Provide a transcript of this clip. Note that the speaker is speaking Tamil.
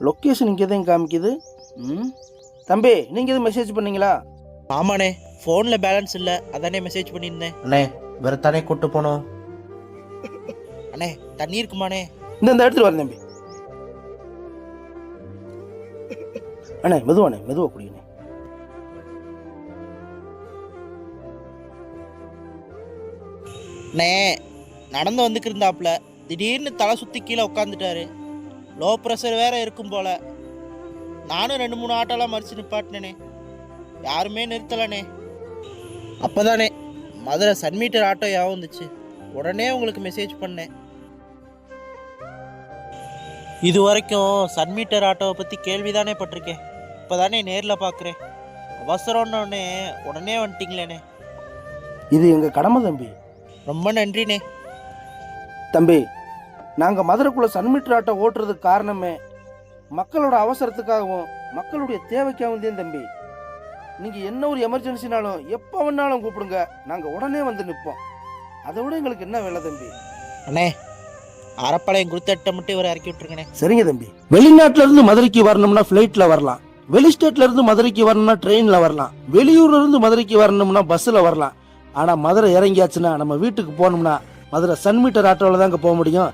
லொக்கேஷன் இங்கே தான் காமிக்குது. ம்? தம்பி நீங்கள் எதுவும் மெசேஜ் பண்ணீங்களா? ஆமாண்ணே ஃபோனில் பேலன்ஸ் இல்லை அதானே மெசேஜ் பண்ணியிருந்தேன். அண்ணே வேற தானே கூட்டு போனோம் அண்ணே தண்ணி இருக்குமாண்ணே? இந்த இந்த எடுத்துட்டு வரேன் தம்பி. அண்ணே மெதுவாண்ணே மெதுவா குடிங்கண்ணே. அண்ணே நடந்து வந்துக்கு இருந்தாப்புல திடீர்னு தலை சுற்றி கீழே உட்காந்துட்டாரு லோ ப்ரெஷர் வேற இருக்கும் போல. நானும் ரெண்டு மூணு ஆட்டோலாம் மறிச்சு நிப்பாட்டினேனே. யாருமே நிறுத்தலண்ணே அப்போதானே மதுரை சன் மீட்டர் ஆட்டோ யாவும் வந்துச்சு. உடனே உங்களுக்கு மெசேஜ் பண்ணேன். இது வரைக்கும் சன் மீட்டர் ஆட்டோவை பற்றி கேள்விதானே பட்டிருக்கேன். இப்போ தானே நேரில் பார்க்குறேன் அவசரம்னு உடனே உடனே வந்துட்டீங்களேண்ணே இது எங்கள் கடமை தம்பி. ரொம்ப நன்றிண்ணே தம்பி நாங்கள் மதுரைக்குள்ளே சன்மீட்டர் ஆட்டோ ஓட்டுறதுக்கு காரணமே மக்களோட அவசரத்துக்காகவும் மக்களுடைய தேவைக்காகவும் தான் தம்பி. நீங்கள் என்ன ஒரு எமர்ஜென்சினாலும் எப்போ வேணாலும் கூப்பிடுங்க. நாங்கள் உடனே வந்து நிற்போம் அதை விட எங்களுக்கு என்ன வேலை தம்பி? அண்ணே அரைப்பாளையம் குருத்தட்டை மட்டும் இவரை இறக்கி விட்டுருங்கண்ணே. சரிங்க தம்பி. வெளிநாட்டுல இருந்து மதுரைக்கு வரணும்னா ஃப்ளைட்ல வரலாம். வெளி ஸ்டேட்ல இருந்து மதுரைக்கு வரணும்னா ட்ரெயின்ல வரலாம். வெளியூர்ல இருந்து மதுரைக்கு வரணும்னா பஸ்ஸில் வரலாம். ஆனா மதுரை இறங்கியாச்சுன்னா நம்ம வீட்டுக்கு போகணும்னா மதுரை சன் மீட்டர் ஆட்டோவில் தாங்க போக முடியும்.